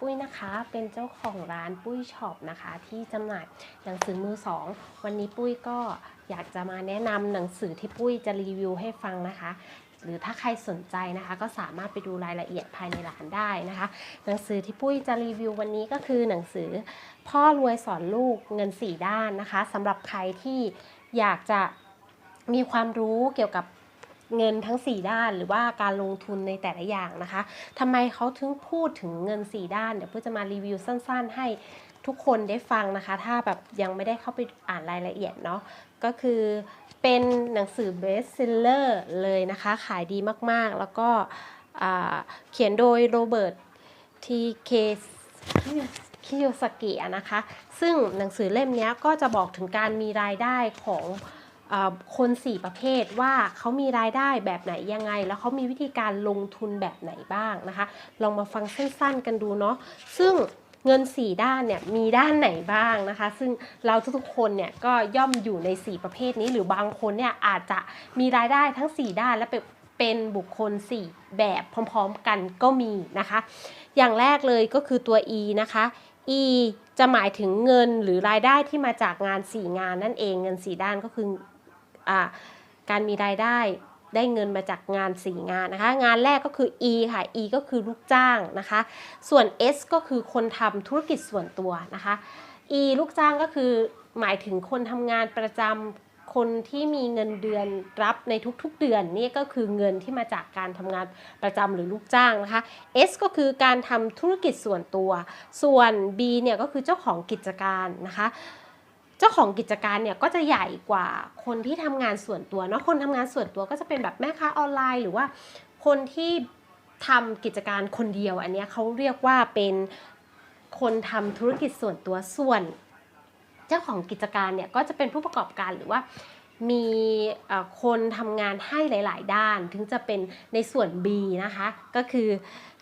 ปุ้ยนะคะ เป็นเจ้าของร้านปุ้ยช็อปนะคะ ที่จำหน่ายหนังสือมือสอง วันนี้ปุ้ยก็อยากจะมาแนะนำหนังสือที่ปุ้ยจะรีวิวให้ฟังนะคะ หรือถ้าใครสนใจนะคะ ก็สามารถไปดูรายละเอียดภายในร้านได้นะคะ หนังสือที่ปุ้ยจะรีวิววันนี้ก็คือหนังสือ พ่อรวยสอนลูกเงินสี่ด้านนะคะสำหรับใครที่อยากจะมีความรู้เกี่ยวกับ เงินทั้ง 4 ด้าน หรือว่าการลงทุนในแต่ละอย่างนะคะทำไมเขาถึงพูดถึงเงิน 4 ด้าน เดี๋ยวเพื่อจะมารีวิวสั้น ๆ ให้ทุกคนได้ฟังนะคะ ถ้าแบบยังไม่ได้เข้าไปอ่านรายละเอียดเนาะก็คือเป็นหนังสือเบสเซลเลอร์เลยนะคะ ขายดีมากๆ แล้วก็เขียนโดยโรเบิร์ตทีเคคิโยสกิอะนะคะ ซึ่งหนังสือเล่มนี้ก็จะบอกถึงการมีรายได้ของ คน4ประเภทว่าเขามีรายได้แบบไหนยังไง แล้วเขามีวิธีการลงทุนแบบไหนบ้างนะคะ ลองมาฟังสั้นๆกันดูเนาะซึ่งเงิน 4 ด้านเนี่ยมีด้านไหนบ้างนะคะ ซึ่งเราทุกๆคนเนี่ยก็ย่อมอยู่ใน 4 ประเภทนี้ หรือบางคนเนี่ยอาจจะมีรายได้ทั้ง 4 ด้านและเป็นเป็นบุคคล 4 แบบพร้อมๆกันก็มีนะคะ อย่างแรกเลยก็คือตัว E นะคะ E จะหมายถึงเงินหรือรายได้ที่มาจากงาน 4 งานนั่นเองเงิน 4 ด้านก็คือ การมีรายได้ได้เงินมาจากงาน 4 งานนะคะ งานแรกก็คือ E ค่ะ E ก็คือลูกจ้างนะคะ ส่วน S ก็คือคนทำธุรกิจส่วนตัวนะคะ E ลูกจ้างก็คือหมายถึงคนทำงานประจำคนที่มีเงินเดือนรับในทุกๆเดือนนี่ก็คือเงินที่มาจากการทำงานประจำหรือลูกจ้างนะคะ S ก็คือการทำธุรกิจส่วนตัว ส่วน B เนี่ยก็คือเจ้าของกิจการนะคะ เจ้าของกิจการเนี่ยก็จะใหญ่กว่าคนที่ทำงานส่วนตัวเนาะคนทำงานส่วนตัวก็จะเป็นแบบแม่ค้าออนไลน์ หรือว่าคนที่ทำกิจการคนเดียว อันเนี้ยเขาเรียกว่าเป็นคนทำธุรกิจส่วนตัวส่วน เจ้าของกิจการเนี่ยก็จะเป็นผู้ประกอบการหรือว่ามีคนทำงานให้หลาย ๆ ด้าน ถึงจะเป็นในส่วน B นะคะ ก็คือ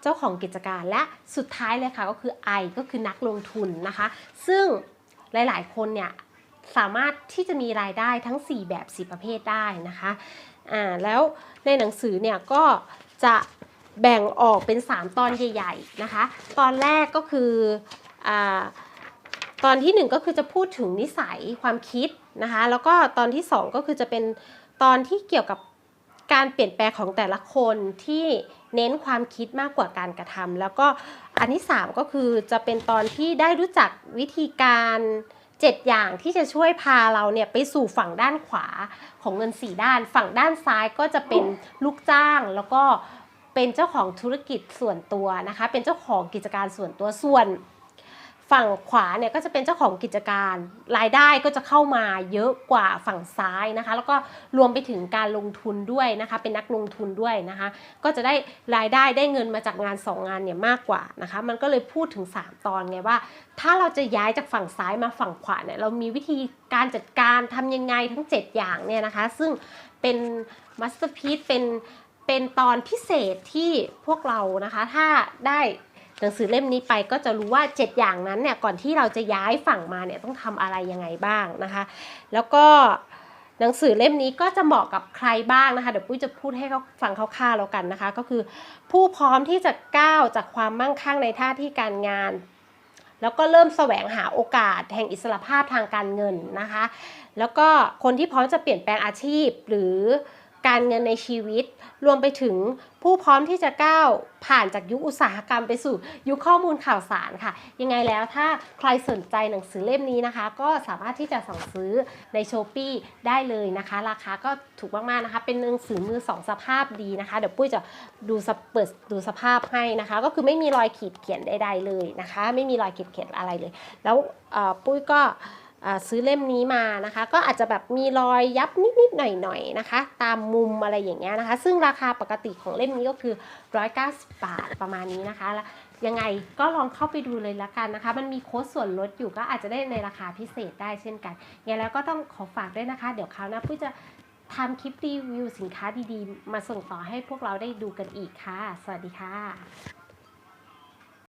เจ้าของกิจการและสุดท้ายเลยค่ะก็คือ I ก็คือนักลงทุนนะคะ ซึ่งหลาย ๆ คนเนี่ย สามารถที่จะมีรายได้ทั้ง 4 แบบ 4 ประเภทได้นะคะอ่าแล้วในหนังสือเนี่ยก็จะแบ่งออกเป็น 3 ตอนใหญ่ๆนะคะ ตอนแรกก็คืออ่าตอนที่ 1 ก็คือจะพูดถึงนิสัยความคิดนะคะ แล้วก็ตอนที่ 2 ก็คือจะเป็นตอนที่เกี่ยวกับการเปลี่ยนแปลงของแต่ละคนที่เน้นความคิดมากกว่าการกระทำแล้วก็อันที่ 3 ก็คือจะเป็นตอนที่ได้รู้จักวิธีการ 7 อย่างที่จะช่วยพาเราเนี่ยไปสู่ฝั่งด้านขวาของเงิน 4 ด้าน ฝั่งด้านซ้ายก็จะเป็นลูกจ้างแล้วก็เป็นเจ้าของธุรกิจส่วนตัวนะคะ เป็นเจ้าของกิจการส่วนตัวส่วน ฝั่งขวาเนี่ยก็จะเป็นเจ้าของกิจการรายได้ก็จะเข้ามาเยอะกว่าฝั่งซ้ายนะคะ แล้วก็รวมไปถึงการลงทุนด้วยนะคะ เป็นนักลงทุนด้วยนะคะ ก็จะได้รายได้ได้เงินมาจากงาน 2 งานเนี่ยมากกว่านะคะ มันก็เลยพูดถึง 3 ตอนไงว่า ถ้าเราจะย้ายจากฝั่งซ้ายมาฝั่งขวาเนี่ยเรามีวิธีการจัดการทำยังไงทั้ง 7 อย่างเนี่ยนะคะ ซึ่งเป็นมัสเตอร์พีซเป็นเป็นตอนพิเศษที่พวกเรานะคะ ถ้าได้ หนังสือเล่มนี้ไปก็จะรู้ว่า 7 อย่างนั้นเนี่ยก่อนที่เราจะย้ายฝั่งมาเนี่ยต้องทำอะไรยังไงบ้างนะคะ แล้วก็หนังสือเล่มนี้ก็จะเหมาะกับใครบ้างนะคะเดี๋ยวปุ้ยจะพูดให้เขาฟังคร่าวๆแล้วกันนะคะ ก็คือผู้พร้อมที่จะก้าวจากความมั่งคั่งในท่าที่การงาน แล้วก็เริ่มแสวงหาโอกาสแห่งอิสรภาพทางการเงินนะคะ แล้วก็คนที่พร้อมจะเปลี่ยนแปลงอาชีพหรือ การเงินในชีวิต รวมไปถึงผู้พร้อมที่จะก้าวผ่านจากยุคอุตสาหกรรมไปสู่ยุคข้อมูลข่าวสารค่ะ ยังไงแล้วถ้าใครสนใจหนังสือเล่มนี้นะคะ ก็สามารถที่จะสั่งซื้อในช้อป e ได้เลยนะคะ ราคาก็ถูกมากๆนะคะ เป็นหนังสือมือสองสภาพดีนะคะ เดี๋ยวปุ้ยจะดูสเปิดดูสภาพให้นะคะ ก็คือไม่มีรอยขีดเขียนใด ๆเลยนะคะ ไม่มีรอยขีดเขียนอะไรเลย แล้วปุ้ยก็ ซื้อเล่มนี้มานะคะ ก็อาจจะแบบมีรอยยับนิดๆหน่อยๆนะคะ ตามมุมอะไรอย่างเงี้ยนะคะ ซึ่งราคาปกติของเล่มนี้ก็คือ 190 บาทประมาณนี้นะคะแล้วยังไงก็ลองเข้าไปดูเลยละกันนะคะ มันมีโค้ดส่วนลดอยู่ก็อาจจะได้ในราคาพิเศษได้เช่นกันยังไงแล้วก็ต้องขอฝากด้วยนะคะ เดี๋ยวคราวหน้าปุ้ยจะทำคลิปรีวิวสินค้าดีๆ มาส่งต่อให้พวกเราได้ดูกันอีกค่ะ สวัสดีค่ะ